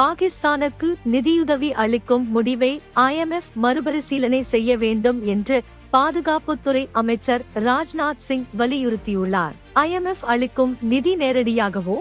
பாகிஸ்தானுக்கு நிதியுதவி அளிக்கும் முடிவை ஐஎம்எஃப் மறுபரிசீலனை செய்ய வேண்டும் என்று பாதுகாப்புத்துறை அமைச்சர் ராஜ்நாத் சிங் வலியுறுத்தியுள்ளார். ஐஎம்எஃப் அளிக்கும் நிதி நேரடியாகவோ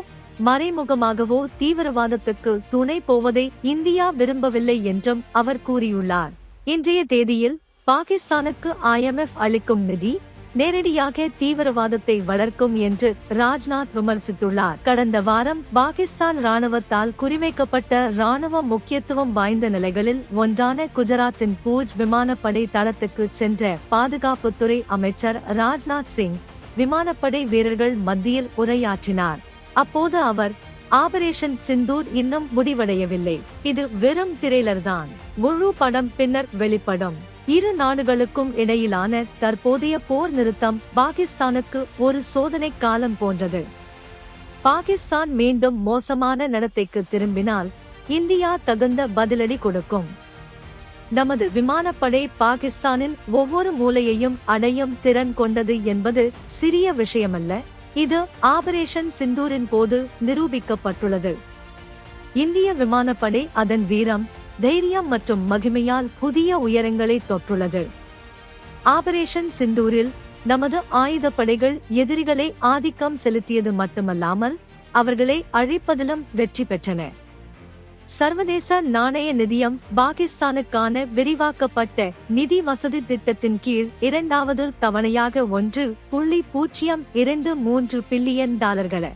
மறைமுகமாகவோ தீவிரவாதத்துக்கு துணை போவதை இந்தியா விரும்பவில்லை என்றும் அவர் கூறியுள்ளார். இன்றைய தேதியில் பாகிஸ்தானுக்கு ஐஎம்எஃப் அளிக்கும் நிதி நேரடியாக தீவிரவாதத்தை வளர்க்கும் என்று ராஜ்நாத் விமர்சித்துள்ளார். கடந்த வாரம் பாகிஸ்தான் ராணுவத்தால் குறிவைக்கப்பட்ட ராணுவ முக்கியத்துவம் வாய்ந்த நிலைகளில் ஒன்றான குஜராத்தின் பூஜ் விமானப்படை தளத்துக்கு சென்ற பாதுகாப்புத்துறை அமைச்சர் ராஜ்நாத் சிங் விமானப்படை வீரர்கள் மத்தியில் உரையாற்றினார். அப்போது அவர் ஆபரேஷன் சிந்தூர் இன்னும் முடிவடையவில்லை. இது வெறும் திரையிலர்தான் முழு படம் பின்னர் வெளிப்படும். இரு நாடுகளுக்கும் இடையிலான தற்போதைய போர் நிறுத்தம் பாகிஸ்தானுக்கு ஒரு சோதனை காலம் போன்றது. பாகிஸ்தான் மீண்டும் மோசமான நடத்தைக்கு திரும்பினால் இந்தியா தகுந்த பதிலடி கொடுக்கும். நமது விமானப்படை பாகிஸ்தானின் ஒவ்வொரு மூலையையும் அடையும் திறன் கொண்டது என்பது சிறிய விஷயமல்ல இது ஆபரேஷன் சிந்தூரின் போது நிரூபிக்கப்பட்டுள்ளது. இந்திய விமானப்படை அதன் வீரம் தைரியம் மற்றும் மகிமையால் புதிய உயரங்களை தொற்றுள்ளது. ஆபரேஷன் சிந்தூரில் நமது ஆயுதப்படைகள் எதிரிகளை ஆதிக்கம் செலுத்தியது மட்டுமல்லாமல் அவர்களை அழிப்பதிலும் வெற்றி பெற்றன. சர்வதேச நாணய நிதியம் பாகிஸ்தானுக்கான விரிவாக்கப்பட்ட நிதி வசதி திட்டத்தின் கீழ் இரண்டாவது தவணையாக ஒன்று புள்ளி பூஜ்ஜியம் இரண்டு மூன்று பில்லியன் டாலர்களை.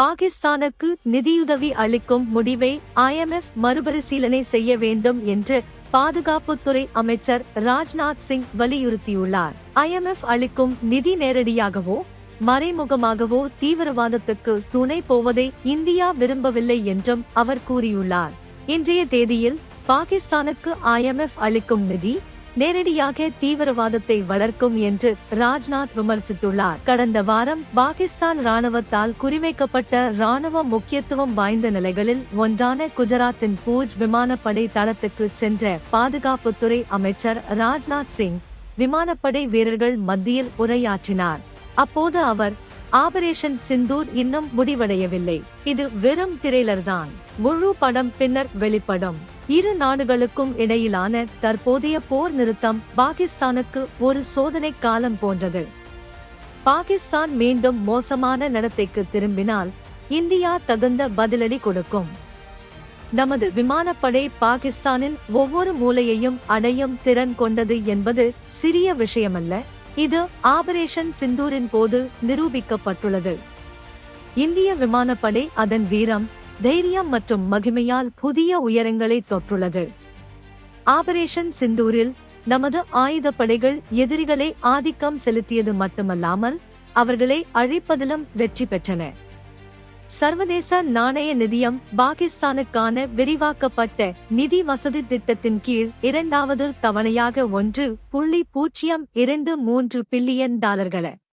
பாகிஸ்தானுக்கு நிதியுதவி அளிக்கும் முடிவை ஐஎம்எஃப் மறுபரிசீலனை செய்ய வேண்டும் என்று பாதுகாப்புத்துறை அமைச்சர் ராஜ்நாத் சிங் வலியுறுத்தியுள்ளார். ஐஎம்எஃப் அளிக்கும் நிதி நேரடியாகவோ மறைமுகமாகவோ தீவிரவாதத்துக்கு துணை போவதை இந்தியா விரும்பவில்லை என்றும் அவர் கூறியுள்ளார். இன்றைய தேதியில் பாகிஸ்தானுக்கு ஐஎம்எஃப் அளிக்கும் நிதி நேரடியாக தீவிரவாதத்தை வளர்க்கும் என்று ராஜ்நாத் விமர்சித்துள்ளார். கடந்த வாரம் பாகிஸ்தான் ராணுவத்தால் குறிவைக்கப்பட்ட ராணுவ முக்கியத்துவம் வாய்ந்த நிலைகளில் ஒன்றான குஜராத்தின் பூஜ் விமானப்படை தளத்துக்கு சென்ற பாதுகாப்புத்துறை அமைச்சர் ராஜ்நாத் சிங் விமானப்படை வீரர்கள் மத்தியில் உரையாற்றினார். அப்போது அவர் ஆபரேஷன் சிந்தூர் இன்னும் முடிவடையவில்லை. இது வெறும் திரையிலர்தான் முழு படம் பின்னர் வெளிப்படும். இரு நாடுகளுக்கும் இடையிலான தற்போதைய போர் நிறுத்தம் பாகிஸ்தானுக்கு ஒரு சோதனை காலம் போன்றது. பாகிஸ்தான் மீண்டும் மோசமான நடத்தைக்கு திரும்பினால் இந்தியா தகுந்த பதிலடி கொடுக்கும். நமது விமானப்படை பாகிஸ்தானின் ஒவ்வொரு மூலையையும் அடையும் திறன் கொண்டது என்பது சிறிய விஷயமல்ல இது ஆபரேஷன் சிந்தூரின் போது நிரூபிக்கப்பட்டுள்ளது. இந்திய விமானப்படை அதன் வீரம் தைரியம் மற்றும் மகிமையால் புதிய உயரங்களை தொற்றுள்ளது. ஆபரேஷன் சிந்தூரில் நமது ஆயுதப்படைகள் எதிரிகளை ஆதிக்கம் செலுத்தியது மட்டுமல்லாமல் அவர்களை அழிப்பதிலும் வெற்றி பெற்றன. சர்வதேச நாணய நிதியம் பாகிஸ்தானுக்கான விரிவாக்கப்பட்ட நிதி வசதி திட்டத்தின் கீழ் இரண்டாவது தவணையாக ஒன்று புள்ளி பூஜ்ஜியம் இரண்டு மூன்று பில்லியன் டாலர்களை.